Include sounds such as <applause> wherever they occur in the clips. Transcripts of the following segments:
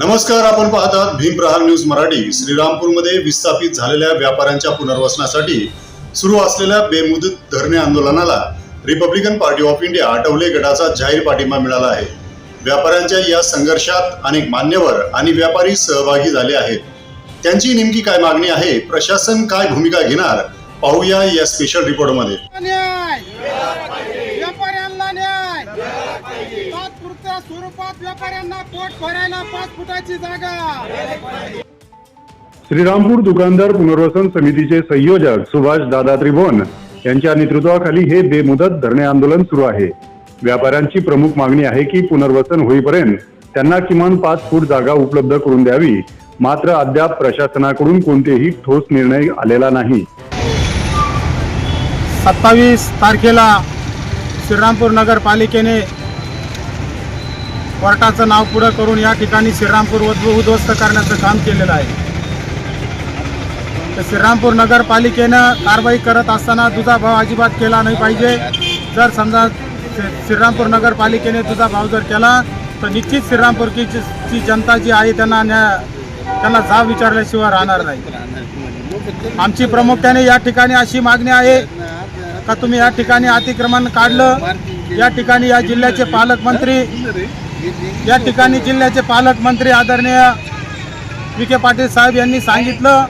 नमस्कार आपण पाहतात भीम प्रहार न्यूज मराठी. श्रीरामपूरमध्ये विस्थापित झालेल्या व्यापाऱ्यांच्या पुनर्वसनासाठी सुरू असलेल्या बेमुदत धरणे आंदोलनाला Republican party of India Athawale गटाचा जाहीर पाठिंबा मिळाला आहे. व्यापाऱ्यांच्या या संघर्षात अनेक मान्यवर आणि व्यापारी सहभागी झाले आहेत. त्यांची नेमकी काय मागणी आहे? प्रशासन काय भूमिका घेणार? पाहूया या स्पेशल रिपोर्टमध्ये न्याय व्यापाऱ्यांना न्याय तात्पुरत्या स्वरूपात व्यापाऱ्यांना पोट भरायला पाच फुटाची जागा. श्रीरामपूर दुकानदार पुनर्वसन समितीचे संयोजक सुभाष दादा त्रिभुवन यांच्या नेतृत्वाखाली हे बेमुदत धरणे आंदोलन सुरू आहे. व्यापाऱ्यांची प्रमुख मागणी आहे की पुनर्वसन होईपर्यंत त्यांना किमान पाच फूट जागा उपलब्ध करून द्यावी. मात्र अद्याप प्रशासनाकडून कोणतेही ठोस निर्णय आलेला नाही. सत्तावीस तारखेला श्रीरामपूर नगरपालिकेने कोर्टाचं नाव पुढं करून या ठिकाणी श्रीरामपूर उद्ध्वस्त करण्याचं काम केलेलं आहे. तर श्रीरामपूर नगरपालिकेनं कारवाई करत असताना दुधाभाव अजिबात केला नाही पाहिजे. जर समजा श्रीरामपूर नगरपालिकेने दुधाभाव जर केला तर निश्चित श्रीरामपूरची जनता जी आहे त्यांना न्या त्यांना जाब विचारल्याशिवाय राहणार नाही. आमची प्रामुख्याने या ठिकाणी अशी मागणी आहे का तुम्ही या ठिकाणी अतिक्रमण काढलं? या ठिकाणी या जिल्ह्याचे पालकमंत्री या ठिकाणी जिल्ह्याचे पालकमंत्री आदरणीय विखे पाटील साहेब यांनी सांगितलं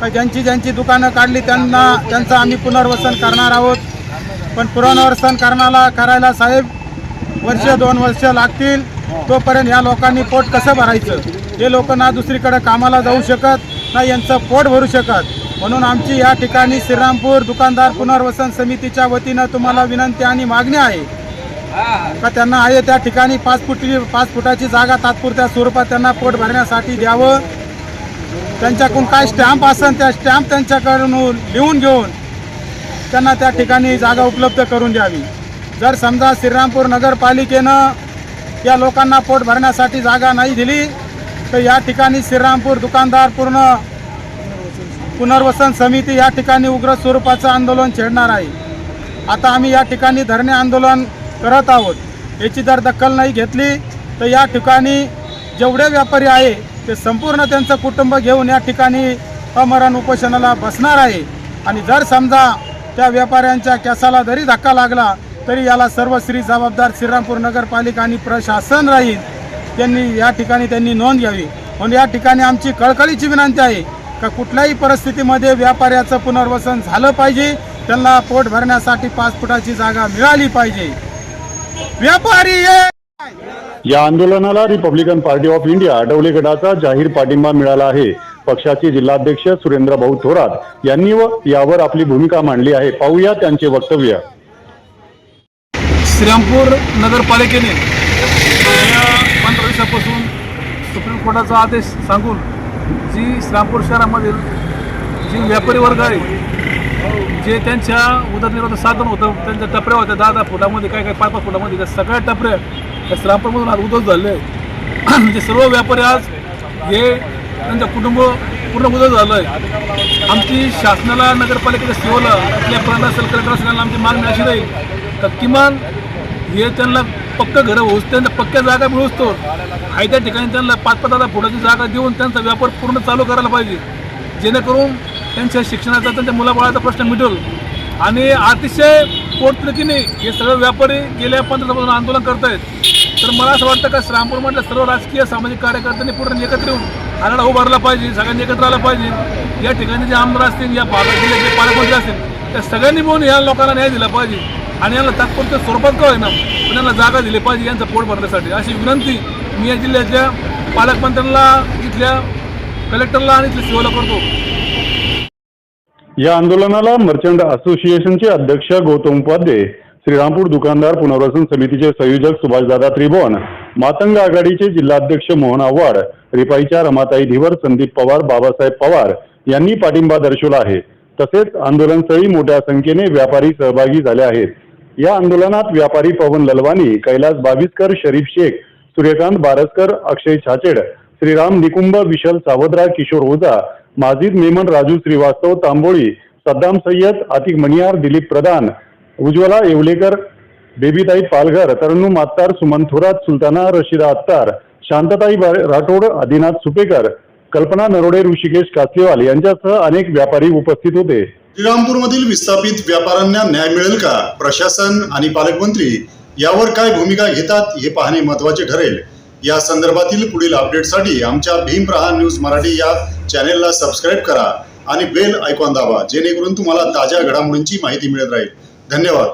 का ज्यांची ज्यांची दुकानं काढली त्यांना त्यांचं आम्ही पुनर्वसन करणार आहोत. पण पुनर्वसन करण्याला करायला साहेब वर्ष दोन वर्ष लागतील. तोपर्यंत या लोकांनी पोट कसं भरायचं? हे लोक ना दुसरीकडे कामाला जाऊ शकत ना यांचं पोट भरू शकत. म्हणून आमची या ठिकाणी श्रीरामपूर दुकानदार पुनर्वसन समितीच्या वतीनं तुम्हाला विनंती आणि मागणी आहे का त्यांना आहे त्या ठिकाणी पाच फुटी पाच फुटाची जागा तात्पुरत्या स्वरूपात त्यांना पोट भरण्यासाठी द्यावं. त्यांच्याकडून काय स्टॅम्प असेल त्या स्टॅम्प त्यांच्याकडून लिहून घेऊन त्यांना त्या ठिकाणी जागा उपलब्ध करून द्यावी. जर समजा श्रीरामपूर नगरपालिकेनं या लोकांना पोट भरण्यासाठी जागा नाही दिली तर या ठिकाणी श्रीरामपूर दुकानदार पूर्ण पुनर्वसन समिती या ठिकाणी उग्र स्वरूपाचं आंदोलन छेडणार आहे. आता आम्ही या ठिकाणी धरणे आंदोलन करत आहोत. याची जर दखल नाही घेतली तर या ठिकाणी जेवढे व्यापारी आहे ते संपूर्ण त्यांचं कुटुंब घेऊन या ठिकाणी अमरण उपोषणाला बसणार आहे. आणि जर समजा त्या व्यापाऱ्यांच्या केसाला जरी धक्का लागला तरी याला सर्व श्री जबाबदार श्रीरामपूर नगरपालिका आणि प्रशासन राहील. त्यांनी या ठिकाणी त्यांनी नोंद घ्यावी. म्हणून या ठिकाणी आमची कळकळीची विनंती आहे का कुठल्याही परिस्थितीमध्ये व्यापाऱ्याचं पुनर्वसन झालं पाहिजे त्यांना पोट भरण्यासाठी पाच फुटाची जागा मिळाली पाहिजे. व्यापारी! या! आंदोलनाला Republican party of India Athawale गटाचा जाहीर पाठिंबा मिळाला आहे. पक्षाचे जिल्हाध्यक्ष सुरेंद्र भाऊ थोरात यांनी व यावर आपली भूमिका मांडली आहे. पाहूया त्यांचे वक्तव्य. श्रीरामपूर नगरपालिकेने पंधरा दिवसापासून सुप्रीम कोर्टाचा आदेश सांगून जी श्रीरामपूर शहरामधील जी व्यापारी वर्ग आहे जे त्यांच्या उदरनिर्वाहाचं साधन होतं त्यांच्या टपऱ्या होत्या दहा दहा फुटामध्ये काय काय पाच पाच फुटामध्ये त्या सगळ्या टपऱ्या त्या श्रीरामपूरमधून आज उद्ध्वस्त झाले. <clears throat> म्हणजे सर्व व्यापारी आज हे त्यांचं कुटुंब पूर्ण उद्ध्वस्त झालं आहे आमची शासनाला नगरपालिकेच्या सेवेला आपल्या असेल कलेक्टर असेल आमची मागणी अशी राहील तर किमान हे त्यांना पक्क घरं होऊस त्यांना पक्क्या जागा मिळूस आहे त्या ठिकाणी त्यांना पाच पाच हजार फुटाची जागा देऊन त्यांचा व्यापार पूर्ण चालू करायला पाहिजे. जेणेकरून त्यांच्या शिक्षणाचा त्यांच्या मुलाबाळाचा प्रश्न मिटल आणि अतिशय पोटतिडकीने हे सर्व व्यापारी गेल्या पंधरा आंदोलन करत आहेत तर मला असं वाटतं का श्रामपूरमधल्या सर्व राजकीय सामाजिक कार्यकर्त्यांनी पूर्ण एकत्र येऊन आराडा उभारला पाहिजे सगळ्यांनी एकत्र आलं पाहिजे. या ठिकाणी जे आमदार असतील या भागात जिल्ह्याचे पालकमंत्री असतील त्या सगळ्यांनी मिळून या लोकांना न्याय दिला पाहिजे. आणि यांना तात्पुरत्या स्वरूपात का होईना पण यांना जागा दिली पाहिजे यांचं पोट भरण्यासाठी. अशी विनंती मी या जिल्ह्याच्या पालकमंत्र्यांना इथल्या कलेक्टरला आणि इथल्या सेवेला करतो. या आंदोलनाला मर्चंट असोसिएशनचे अध्यक्ष गौतम उपाध्ये श्रीरामपूर दुकानदार पुनर्वसन समितीचे संयोजक सुभाषदादा त्रिभुवन मातंग आघाडीचे जिल्हाध्यक्ष मोहन आव्हाड रिपाईच्या रमाताई धिवर संदीप पवार बाबासाहेब पवार यांनी पाठिंबा दर्शवला आहे. तसेच आंदोलनस्थळी मोठ्या संख्येने व्यापारी सहभागी झाले आहेत. या आंदोलनात व्यापारी पवन ललवानी कैलास बाविस्कर शरीफ शेख सूर्यकांत बारसकर अक्षय छाचेड श्रीराम निकुंभ विशाल सावद्रा किशोर ओझा माजिद मेमन राजू श्रीवास्तव तांबोळी सद्दाम सय्यद आतिक मणियार दिलीप प्रधान उज्ज्वला येवलेकर बेबीताई पालघर तरणू मात्तार सुमन थोरात सुलताना रशिदा अत्तार शांतताई राठोड आदिनाथ सुपेकर कल्पना नरोडे ऋषिकेश कासलेवाल यांच्यासह अनेक व्यापारी उपस्थित होते. श्रीरामपूरमधील विस्थापित व्यापाऱ्यांना न्याय मिळेल का? प्रशासन आणि पालकमंत्री यावर काय भूमिका घेतात हे पाहणे महत्त्वाचे ठरेल. या संदर्भातील पुढील अपडेटसाठी आमच्या भीमप्रहार न्यूज मराठी या चॅनेलला सबस्क्राईब करा आणि बेल आयकॉन दाबा जेणेकरून तुम्हाला ताज्या घडामोडींची माहिती मिळत राहील. धन्यवाद.